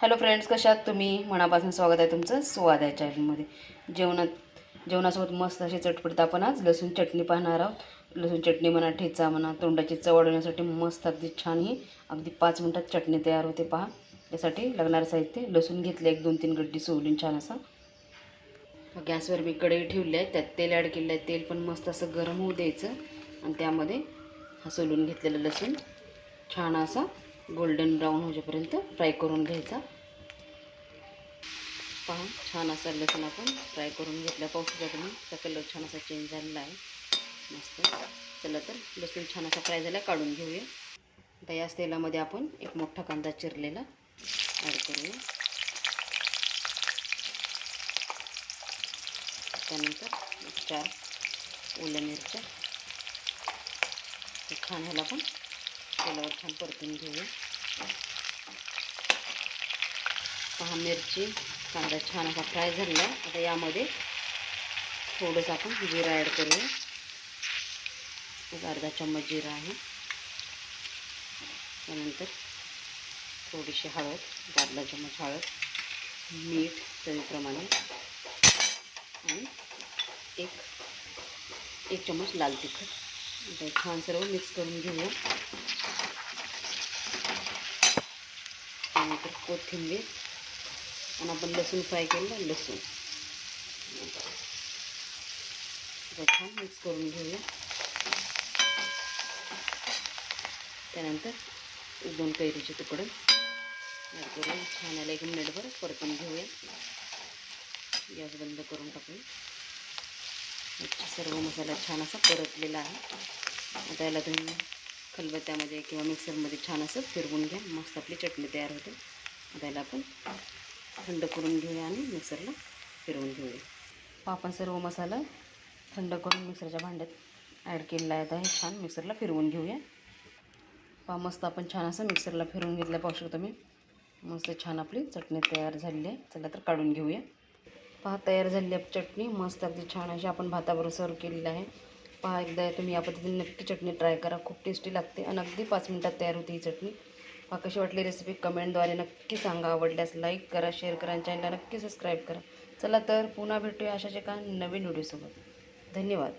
Hello friends कशात तुम्ही? मनापासून स्वागत आहे तुमचं स्वाद आहे चॅनलमध्ये. जेवणात जेवणासोबत मस्त अशी चटपटीत आपण आज लसूण चटणी पाहणार आहोत. लसूण चटणी म्हणा ठेचा म्हणा तोंडाची चव वाढवण्यासाठी मस्त अगदी छान ही अगदी पाच मिनटात चटणी तयार होते पहा. त्यासाठी लागणारं साहित्य लसूण घेतलं एक दोन तीन गड्डी सोलून छान असा. गॅसवर मी कढई ठेवली आहे त्यात तेल ॲड केलं आहे. तेल पण मस्त असं गरम होऊ द्यायचं. आणि त्यामध्ये हा सोलून घेतलेलं लसूण छान असा गोल्डन ब्राऊन होईपर्यंत फ्राय करून घ्यायचा. पहा छान असा लसूण आपण फ्राय करून घेतला. पाहू तुम्ही त्याचा कलर छान असा चेंज झालेला आहे. मस्त. चला तर लसूण छान असा फ्राय झाला काढून घेऊया. आता याच तेलामध्ये आपण एक मोठा कांदा चिरलेला ॲड करूया. त्यानंतर चार ओल्या मिरच्या. ते छान ह्याला पण तेलावर छान परतून घेऊया. पहा मिरची. कांदा छान असा फ्राय झालेला आहे. आता यामध्ये थोडंसं आपण जिरा ॲड करूया. एक अर्धा चम्मच जिरा आहे. त्यानंतर थोडीशी हळद एक अर्धा चम्मच हळद मीठ चवीप्रमाणे आणि एक एक चम्मच लाल तिखट. आता छान सर्व मिक्स करून घेऊया. त्यानंतर कोथिंबीर आणि आपण लसूण फ्राय केलं लसूण. छान मिक्स करून घेऊया. त्यानंतर एक दोन कैरीचे तुकडे. ॲड करून छान याला एक मिनिटभर परतून घेऊया. गॅस बंद करून टाकूया. सर्व मसाला छान असा परतलेला आहे. आता याला तुम्ही खलबत्त्यामध्ये किंवा मिक्सरमध्ये छान असं फिरवून घ्या. मस्त आपली चटणी तयार होते. त्याला आपण थंड करून घेऊया आणि मिक्सरला फिरवून घेऊया. हो, आपण सर्व मसाला थंड करून मिक्सरच्या भांड्यात ॲड केलेला आहे. हे छान मिक्सरला फिरवून घेऊया. पहा मस्त आपण छान असं मिक्सरला फिरवून घेतलं. पाहू शकतो मी मस्त छान आपली चटणी तयार झालेली आहे. चला तर काढून घेऊया. पहा तयार झालेली आहे चटणी. मस्त अगदी छान अशी आपण भाताबरोबर सर्व केलेली आहे. पहा एकदा तुम्ही या पद्धतीने नक्की चटणी ट्राय करा. खूप टेस्टी लागते आणि अगदी पाच मिनटात तयार होते ही चटणी. हा कशी वाटली रेसिपी कमेंटद्वारे नक्की सांगा. आवडल्यास लाईक करा शेअर करा आणि चॅनलला नक्की सबस्क्राईब करा. चला तर पुन्हा भेटूया अशाच एका नवीन व्हिडिओसोबत धन्यवाद.